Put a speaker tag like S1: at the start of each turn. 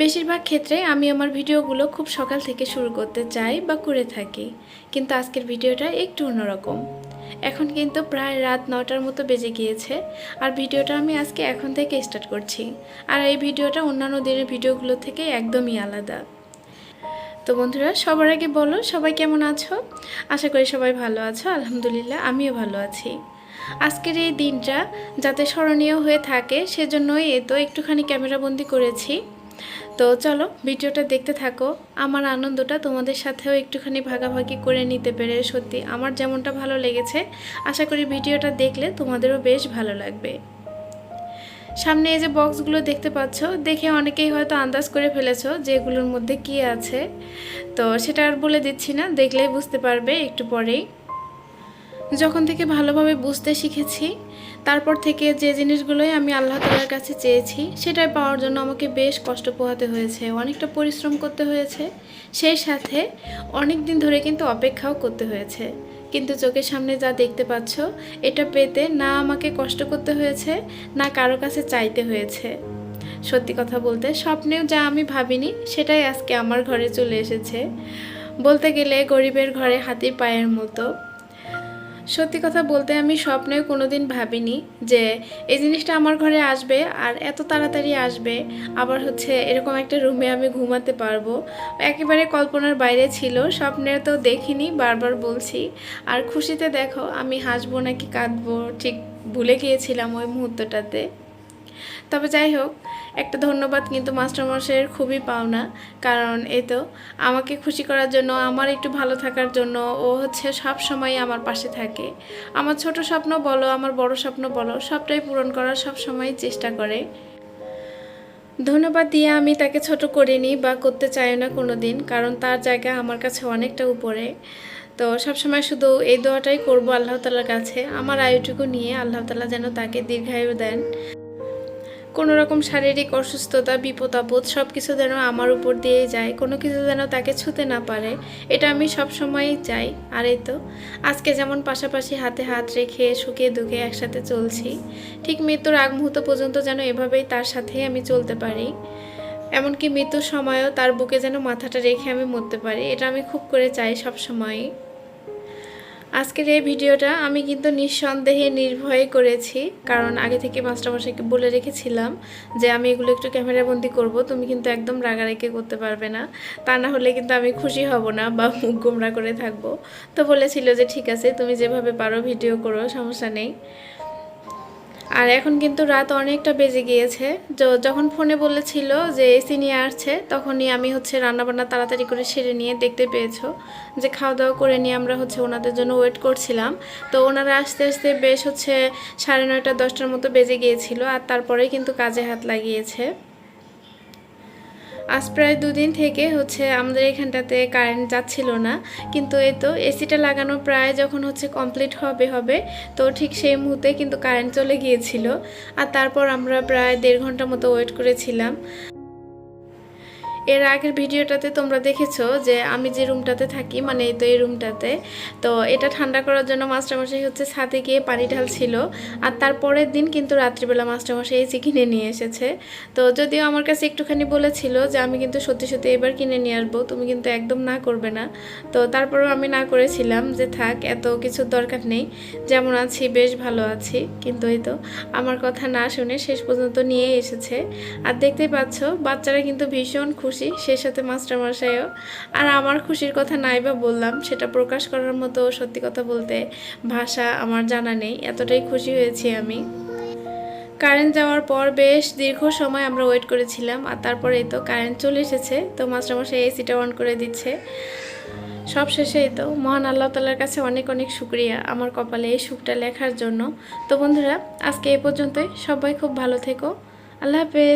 S1: বেশিরভাগ ক্ষেত্রে আমি আমার ভিডিওগুলো খুব সকাল থেকে শুরু করতে চাই বা করে থাকি, কিন্তু আজকের ভিডিওটা একটু অন্যরকম। এখন কিন্তু প্রায় রাত নটার মতো বেজে গিয়েছে, আর ভিডিওটা আমি আজকে এখন থেকে স্টার্ট করছি। আর এই ভিডিওটা অন্যান্য দিনের ভিডিওগুলো থেকে একদমই আলাদা। তো বন্ধুরা, সবার আগে বলো, সবাই কেমন আছো? আশা করি সবাই ভালো আছো, আলহামদুলিল্লাহ, আমিও ভালো আছি। আজকের এই দিনটা যাতে স্মরণীয় হয়ে থাকে, সেজন্যই এ তো একটুখানি ক্যামেরাবন্দি করেছি। তো চলো, ভিডিওটা দেখতে থাকো। আমার আনন্দটা তোমাদের সাথেও একটুখানি ভাগাভাগি করে নিতে পেরে সত্যি আমার যেমনটা ভালো লেগেছে, আশা করি ভিডিওটা দেখলে তোমাদেরও বেশ ভালো লাগবে। সামনে এই যে বক্সগুলো দেখতে পাচ্ছ, দেখে অনেকেই হয়তো আন্দাজ করে ফেলেছো যে এগুলোর মধ্যে কি আছে। তো সেটা আর বলে দিচ্ছি না, দেখলেই বুঝতে পারবে একটু পরেই। যখন থেকে ভালোভাবে বুঝতে শিখেছি, তারপর থেকে যে জিনিসগুলোই আমি আল্লাহ তালার কাছে চেয়েছি, সেটাই পাওয়ার জন্য আমাকে বেশ কষ্ট পোহাতে হয়েছে, অনেকটা পরিশ্রম করতে হয়েছে, সেই সাথে অনেক দিন ধরে কিন্তু অপেক্ষাও করতে হয়েছে। কিন্তু চোখের সামনে যা দেখতে পাচ্ছ, এটা পেতে না আমাকে কষ্ট করতে হয়েছে, না কারও কাছে চাইতে হয়েছে। সত্যি কথা বলতে, স্বপ্নেও যা আমি ভাবিনি, সেটাই আজকে আমার ঘরে চলে এসেছে। বলতে গেলে গরিবের ঘরে হাতির পায়ের মতো। সত্যি কথা বলতে আমি স্বপ্নেও কোনোদিন ভাবিনি যে এই জিনিসটা আমার ঘরে আসবে আর এত তাড়াতাড়ি আসবে। আবার হচ্ছে এরকম একটা রুমে আমি ঘুমাতে পারব। একেবারে কল্পনার বাইরে ছিল স্বপ্নে তো দেখিনি, বারবার বলছি। আর খুশিতে দেখো, আমি হাসবো নাকি কাঁদবো, ঠিক ভুলে গিয়েছিলাম ওই মুহূর্তটাতে। তবে যাই হোক, একটা ধন্যবাদ কিন্তু মাস্টারমশাইয়ের খুবই পাওনা। কারণ এই তো, আমাকে খুশি করার জন্য, আমার একটু ভালো থাকার জন্য, ও হচ্ছে সব সময় আমার পাশে থাকে। আমার ছোট স্বপ্ন বলো, আমার বড় স্বপ্ন বলো, সবটাই পূরণ করার সব সময় চেষ্টা করে। ধন্যবাদ দিয়ে আমি তাকে ছোট করিনি বা করতে চাই না কোনো দিন কারণ তার জায়গা আমার কাছে অনেকটা উপরে। তো সবসময় শুধু এই দোয়াটাই করব আল্লাহ তালার কাছে। আমার আয়ুটুকু নিয়ে আল্লাহ তালা যেন তাকে দীর্ঘায়ু দেন। কোনো রকম শারীরিক অসুস্থতা, বিপদ আপদ সব কিছু যেন আমার উপর দিয়ে যায়, কোনো কিছু যেন তাকে ছুতে না পারে, এটা আমি সব সময়ই চাই। আর এই তো, আজকে যেমন পাশাপাশি হাতে হাত রেখে, সুখে দুঃখে একসাথে চলছি, ঠিক মৃত্যুর আগ মুহূর্ত পর্যন্ত যেন এভাবেই তার সাথেই আমি চলতে পারি। এমনকি মৃত্যুর সময়ও তার বুকে যেন মাথাটা রেখে আমি মরতে পারি, এটা আমি খুব করে চাই সব সময়ই আজকের এই ভিডিওটা আমি কিন্তু নিঃসন্দেহে নির্ভয়ে করেছি, কারণ আগে থেকে মাস্টারমশাইকে বলে রেখেছিলাম যে আমি এগুলো একটু ক্যামেরাবন্দি করব, তুমি কিন্তু একদম রাগারাগি করতে পারবে না। তা না হলে কিন্তু আমি খুশি হব না বা মুখ গোমরা করে থাকব। তো বলেছিল যে, ঠিক আছে, তুমি যেভাবে পারো ভিডিও করো, সমস্যা নেই। আর এখন কিন্তু রাত অনেকটা বেজে গিয়েছে। তো যখন ফোনে বলেছিল যে এসি নিয়ে আসছে, তখনই আমি হচ্ছে রান্নাবান্না তাড়াতাড়ি করে সেরে নিয়ে দেখতে পেয়েছ। যে খাওয়া দাওয়া করে নিয়ে আমরা হচ্ছে ওনাদের জন্য ওয়েট করছিলাম। তো ওনারা আসতে আসতে বেশ হচ্ছে সাড়ে নয়টা, দশটার মতো বেজে গিয়েছিল আর তারপরেই কিন্তু কাজে হাত লাগিয়েছে। আজ প্রায় দুদিন থেকে হচ্ছে আমাদের এখানটাতে কারেন্ট যাচ্ছিল না। কিন্তু এ তো এসিটা লাগানো প্রায় যখন হচ্ছে কমপ্লিট হবে হবে, তো ঠিক সেই মুহূর্তে কিন্তু কারেন্ট চলে গিয়েছিল। আর তারপর আমরা প্রায় দেড় ঘণ্টা মতো ওয়েট করেছিলাম। এর আগের ভিডিওটাতে তোমরা দেখেছ যে আমি যে রুমটাতে থাকি মানে এই তো এই রুমটাতে, তো এটা ঠান্ডা করার জন্য মাস্টারমশাই হচ্ছে ছাদে গিয়ে পানি ঢালছিল। আর তারপরের দিন কিন্তু রাত্রিবেলা মাস্টারমশাই এসি কিনে নিয়ে এসেছে। তো যদিও আমার কাছে একটুখানি বলেছিল যে আমি কিন্তু সত্যি সত্যি এবার কিনে নিয়ে আসব, তুমি কিন্তু একদম না করবে না। তো তারপরেও আমি না করেছিলাম যে থাক, এত কিছুর দরকার নেই। যেমন আছি, বেশ ভালো আছি, কিন্তু এই তো আমার কথা না শুনে শেষ পর্যন্ত নিয়ে এসেছে। আর দেখতেই পাচ্ছ, বাচ্চারা কিন্তু ভীষণ খুশি সেই সাথে মাস্টারমশাইও। আর আমার খুশির কথা নাই বা বললাম, সেটা প্রকাশ করার মতো সত্যি কথা বলতে ভাষা আমার জানা নেই, এতটাই খুশি হয়েছি আমি। কারেন্ট যাওয়ার পর বেশ দীর্ঘ সময় আমরা ওয়েট করেছিলাম, আর তারপরে তো কারেন্ট চলে এসেছে, তো মাস্টারমশাই এসিটা অন করে দিচ্ছে। সব শেষেই তো, মহান আল্লাহ তালার কাছে অনেক অনেক শুক্রিয়া আমার কপালে এই সুখটা লেখার জন্য। তো বন্ধুরা, আজকে এ পর্যন্তই, সবাই খুব ভালো থেকো, আল্লাহ হাফেজ।